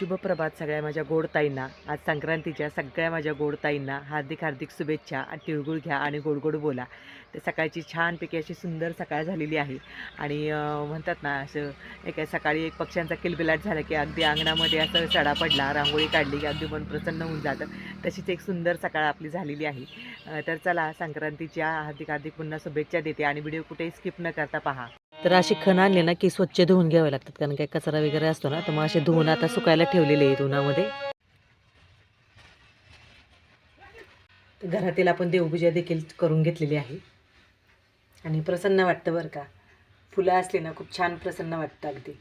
शुभ प्रभात सगळ्या माझ्या गोडताईंना आज संक्रांतीच्या सगळ्या माझ्या गोडताईंना हार्दिक हार्दिक शुभेच्छा आणि तिळगुळ घ्या आणि गोड गोड बोला. तर सकाळची छानपैकी अशी सुंदर सकाळ झालेली आहे. आणि म्हणतात ना असं एक सकाळी एक पक्ष्यांचा किलबिलाट झाला की अगदी अंगणामध्ये असं सडा पडला रांगोळी काढली की अगदी मन प्रसन्न होऊन जातं. तशीच एक सुंदर सकाळ आपली झालेली आहे. तर चला संक्रांतीच्या हार्दिक हार्दिक पुन्हा शुभेच्छा देते आणि व्हिडिओ कुठेही स्किप न करता पहा. तर अशी खण आणले ना की स्वच्छ धुवून घ्यावे लागतात. कारण काही कचरा वगैरे असतो ना तर मग असे धुवून आता सुकायला ठेवलेले आहेत उन्हामध्ये. घरातील आपण देवपूजा देखील करून घेतलेली आहे. आणि प्रसन्न वाटतं बरं का. फुलं असली ना खूप छान प्रसन्न वाटतं अगदी.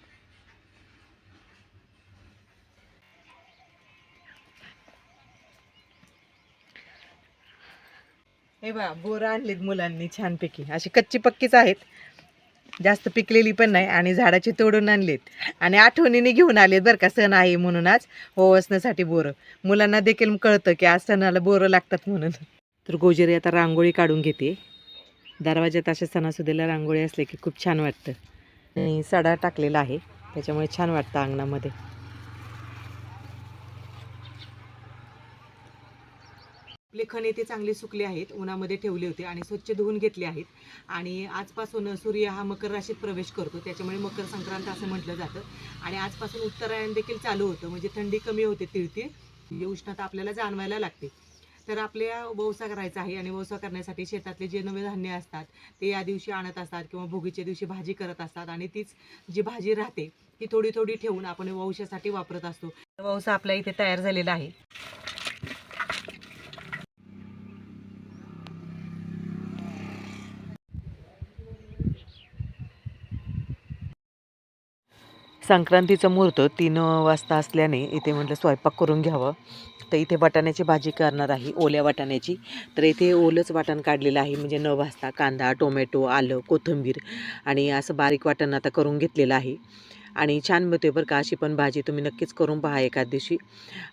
हे बा बोरं आणलीत मुलांनी छानपैकी. अशी कच्ची पक्कीच आहेत. जास्त पिकलेली पण नाही आणि झाडाची तोडून आणलीत. आणि आठवणीने घेऊन आलेत बरं का सण आहे म्हणून आज. हो, ओवसण्यासाठी बोरं. मुलांना देखील कळतं की आज सणाला बोरं लागतात म्हणून. तर गोजेरी आता रांगोळी काढून घेते. दरवाज्यात अशा सणासुदीला रांगोळी असले की खूप छान वाटतं. आणि सडा टाकलेला आहे. त्याच्यामुळे छान वाटतं अंगणामध्ये. आपले खणे ते चांगले सुकले आहेत उन्हामध्ये ठेवले होते आणि स्वच्छ धुवून घेतले आहेत. आणि आजपासून सूर्य हा मकर राशीत प्रवेश करतो त्याच्यामुळे मकर संक्रांत असं म्हटलं जातं. आणि आजपासून उत्तरायण देखील चालू होतं म्हणजे थंडी कमी होते तिळती म्हणजे उष्णता आपल्याला जाणवायला लागते. तर आपल्या वौसा करायचा आहे आणि वौसा करण्यासाठी शेतातले जे नवे धान्य असतात ते या दिवशी आणत असतात किंवा भोगीच्या दिवशी भाजी करत असतात. आणि तीच जी भाजी राहते ती थोडी थोडी ठेवून आपण वंशासाठी वापरत असतो. वौसा आपल्या इथे तयार झालेला आहे. संक्रांतीचं मुहूर्त तीन वाजता असल्याने इथे म्हटलं स्वयंपाक करून घ्यावं. तर इथे वाटाण्याची भाजी करणार आहे ओल्या वाटाण्याची. तर इथे ओलंच वाटण काढलेलं आहे म्हणजे न भाजता कांदा टोमॅटो आलं कोथिंबीर आणि असं बारीक वाटण आता करून घेतलेलं आहे. आणि छान मिळते बरं का अशी पण भाजी तुम्ही नक्कीच करून पहा एका दिवशी.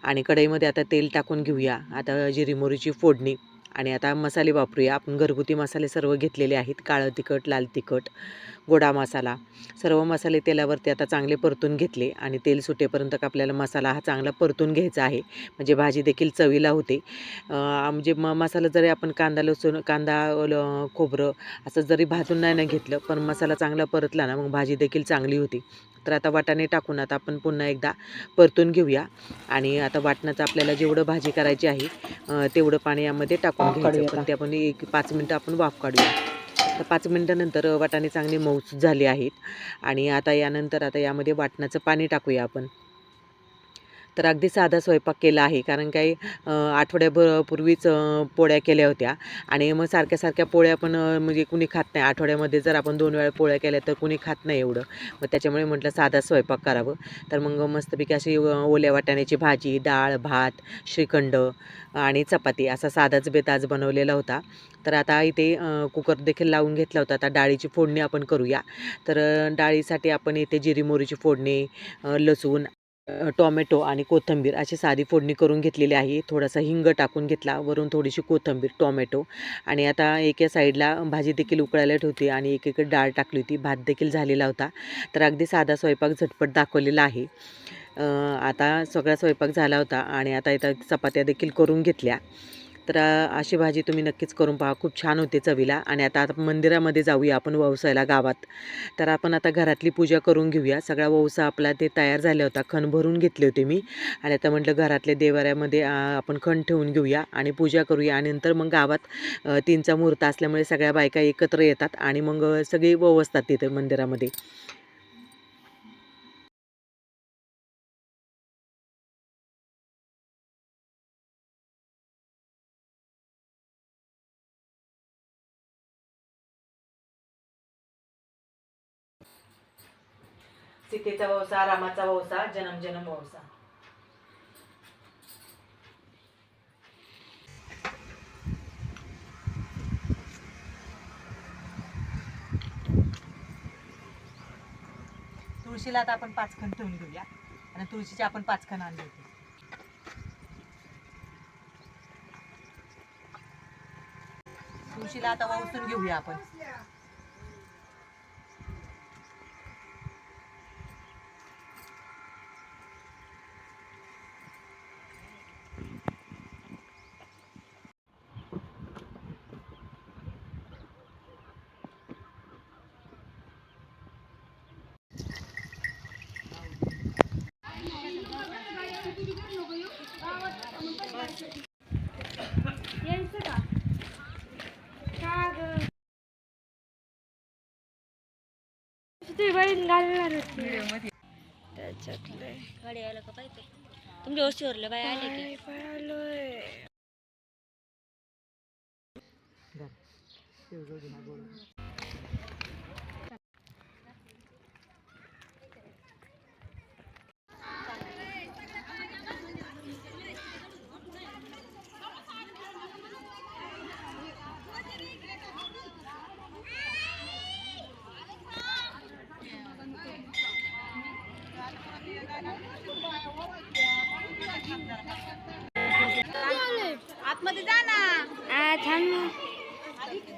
आणि कढईमध्ये आता तेल टाकून घेऊया. आता जिरी मोरीची फोडणी आणि आता मसाले वापरूया. आपण घरगुती मसाले सर्व घेतलेले आहेत काळं तिखट लाल तिखट. गोडा मसाला. सर्व मसाले तेलावरती आता चांगले परतून घेतले आणि तेल सुटेपर्यंत का आपल्याला मसाला हा चांगला परतून घ्यायचा आहे. म्हणजे भाजी देखील चवीला होते. म्हणजे म मसाला जरी आपण कांदा लसूण कांदा ल- खोबरं असं जरी भाजून नाही ना घेतलं पण मसाला चांगला परतला ना मग भाजी देखील चांगली होती. तर आता वाटाणे टाकून आता आपण पुन्हा एकदा परतून घेऊया. आणि आता वाटणाचं आपल्याला जेवढं भाजी करायची आहे तेवढं पाणी यामध्ये टाकून घ्यायचं. पण ते आपण एक पाच मिनटं आपण वाफ काढूया. तर पाच मिनटानंतर वाटाणे चांगले मऊसूत झाले आहेत. आणि आता यानंतर आता यामध्ये वाटणाचं पाणी टाकूया आपण. तर अगदी साधा स्वयंपाक केला आहे. कारण काही आठवड्याभर पूर्वीच पोळ्या केल्या होत्या. आणि मग सारख्या सारख्या पोळ्या पण म्हणजे कुणी खात नाही. आठवड्यामध्ये जर आपण दोन वेळा पोळ्या केल्या तर कुणी खात नाही एवढं. मग त्याच्यामुळे म्हटलं साधा स्वयंपाक करावं. तर मग मस्तपैकी अशी ओल्या वाटाण्याची भाजी डाळ भात श्रीखंड आणि चपाती असा साधाच बेत आज बनवलेला होता. तर आता इथे कुकर देखील लावून घेतला होता. आता डाळीची फोडणी आपण करूया. तर डाळीसाठी आपण इथे जिरी मोहरीची फोडणी लसूण टोमॅटो आणि कोथिंबीर अशी साधी फोडणी करून घेतलेली आहे. थोडासा हिंग टाकून घेतला. वरून थोडीशी कोथिंबीर टोमॅटो आणि आता एका साईडला भाजी देखील उकळायला ठेवते आणि एकीकडे डाळ टाकली होती. भात देखील झालेला होता. तर अगदी साधा स्वयंपाक झटपट दाखवलेला आहे. आता सगळा स्वयंपाक झाला होता आणि आता इथं चपात्या देखील करून घेतल्या. तर अशी भाजी तुम्ही नक्कीच करून पहा. खूप छान होते चवीला आणि आता आता मंदिरामध्ये जाऊया आपण ववसायला गावात. तर आपण आता घरातली पूजा करून घेऊया. सगळा वौसा आपला ते तयार झाला होता. खण भरून घेतले होते मी. आणि आता म्हटलं घरातल्या देवाऱ्यामध्ये आपण खण ठेवून घेऊया आणि पूजा करूया. आणि नंतर मग गावात तीनचा मुहूर्त असल्यामुळे सगळ्या बायका एकत्र येतात आणि मग सगळी सगळे ववसतात तिथे मंदिरामध्ये. सीतेचा वौसा रामाचा वौसा जनम जनम वौसा तुळशीला आता आपण पाच खण ठेवून घेऊया. आणि तुळशीचे आपण पाच खण आणले होते. तुळशीला आता वावसून घेऊया आपण. त्याच्यातले गाडी आलं का पाहिजे तुमच्या वस्ती उरलं बाय आले की आलोय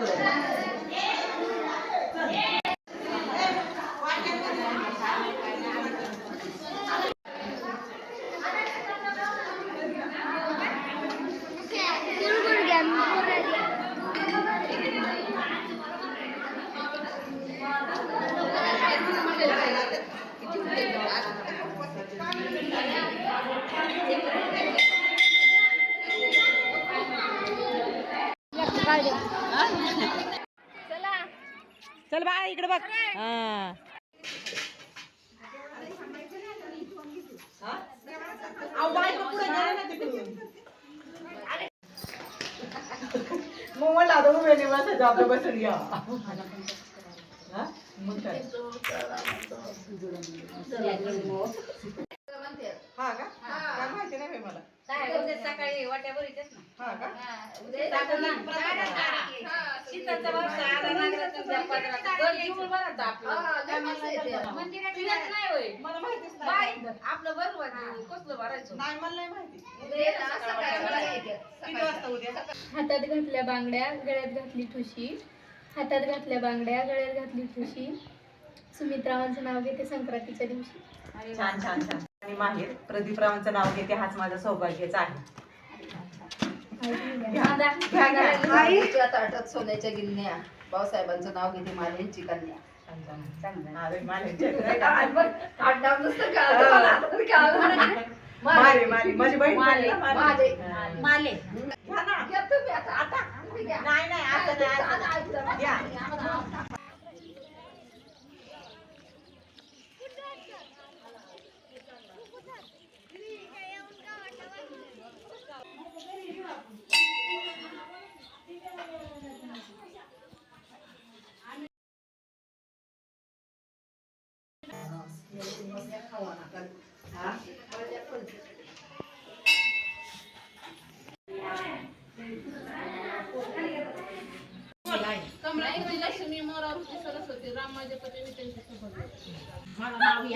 Obrigada. चल बा इकडे बघ. हा. मला आता उभे नाही बसायचं आपलं बसून घ्या हा? का? माहिती नाही सकाळी वाट्यावर येतेच ना. हा का? शीताचा वारसा आला नागराचा व्यापाराचा. घर घेऊन बरं आता आपलं. पिण्यात नाही होय. मला माहितीच नाही. बाई, आपलं बरोबर आहे. कसलं भरायचं? नाही मला नाही माहिती. किती वाजता उद्या? हातात घातल्या बांगड्या गळ्यात घातली ठुशी. हातात घातल्या बांगड्या गळ्यात घातली ठुशी. सुमित्रावांचं नाव घेते संक्रांतीच्या दिवशी. छान छान छान. आणि माहेर प्रदीप रावांचं नाव घेते हाच माझा सौभाग्याचा आहे सोन्याच्या गिन्या भाऊसाहेबांचं नाव घेते मालेंची कन्या मला, नाही. मारे मारे माझी बहीण माले, पण ना, माले. माले घ्या ना. घ्या तुम्ही आता, आता. तुम्ही घ्या. नाही नाही आता नाही आता नाही. घ्या. Kamu lagi ngelihat sumi mau. Malam.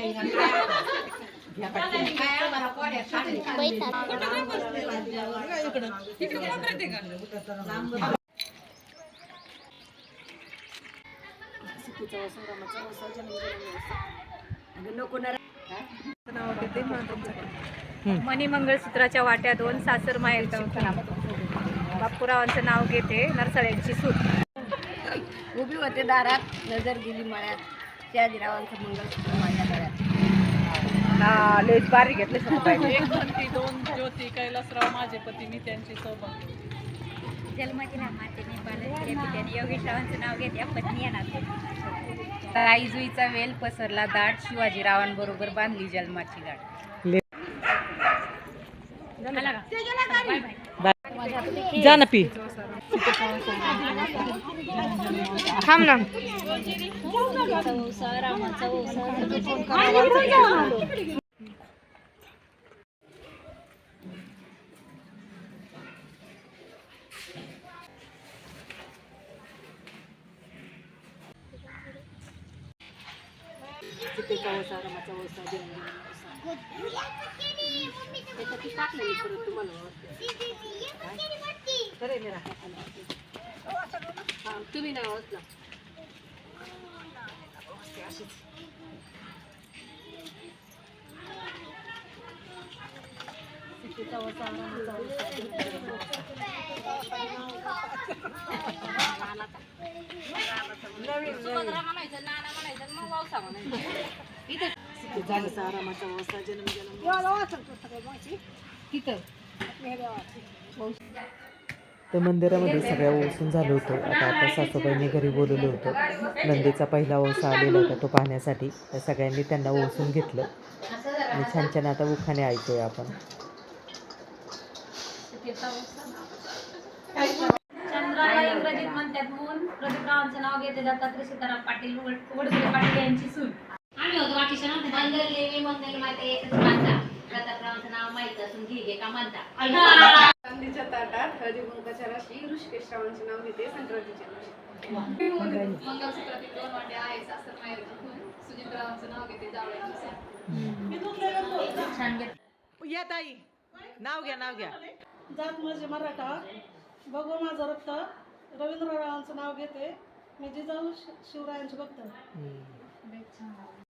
Ya, मणी मंगळसूत्राच्या वाट्या दोन सासर माहेरचा बापूरावांचं नाव घेते नरसाळ्यांची सूट उभी होते दारात नजर गेली मळ्यात. शहाजीरावांचं मंगळसूत्र माझ्या गळ्यात हा, लयच बारीक घेतले जन्माची रामाचे नेपाळ पित्याने योगेशरावांचं नाव घेते पत्नी येणार. आईजुईचा वेल पसरला दाट. शिवाजीरावांबरोबर बांधली जन्माची गाठ. जा ना पी. थांब ना. खरं आहे, मेरा. तुम्ही नाव असला सुभद्रा म्हणायचं नाना म्हणायचं मग वावसा म्हणायचं तर मंदिरामध्ये सगळ्या ओसून झालं होतं. आता आता सासूबाईंनी घरी बोलवलं होतं. नंदीचा पहिला ओसा आलेला होता तो पाहण्यासाठी. तर सगळ्यांनी त्यांना ओसून घेतलं. आणि छान छान आता उखाणे ऐकतोय आपण. चंद्राला इंग्रजीत प्रदीपरावांचं नाव घेते दत्तात्रय सीताराम पाटील वड- वडसुले पाटील यांची सून. आम्ही होतो बाकीचे नव्हते देवी मंगल माते एकच मानता प्रतापरावांचं नाव माहीत असून घे घे का म्हणता चांदीच्या ताटात हळदी कुंकाच्या राशी ऋषिकेश श्रावणचे नाव घेते संक्रांतीच्या दिवशी. मंगळसूत्रातील दोन वाट्या आहे सासर माहेर सुजितरावांचं नाव घेते जावळ्यांचं छान घेत या ताई नाव घ्या नाव घ्या. जात माझे मराठा बघू माझं रक्त. रवींद्ररावांचं नाव घेते. मी जिजाऊ शि- शिवरायांचे भक्त.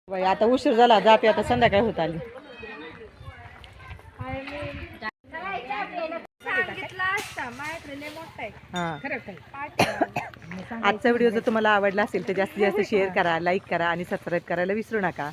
बाई आता उशीर झाला जाते आता संध्याकाळ होत आली. सांगितलं असतं माझ्याकडे लय मोठा आहे. हा. खरं काय आजचा व्हिडिओ जर तुम्हाला आवडला असेल तर जास्तीत जास्त शेअर करा लाईक करा आणि सबस्क्राईब करायला विसरू नका.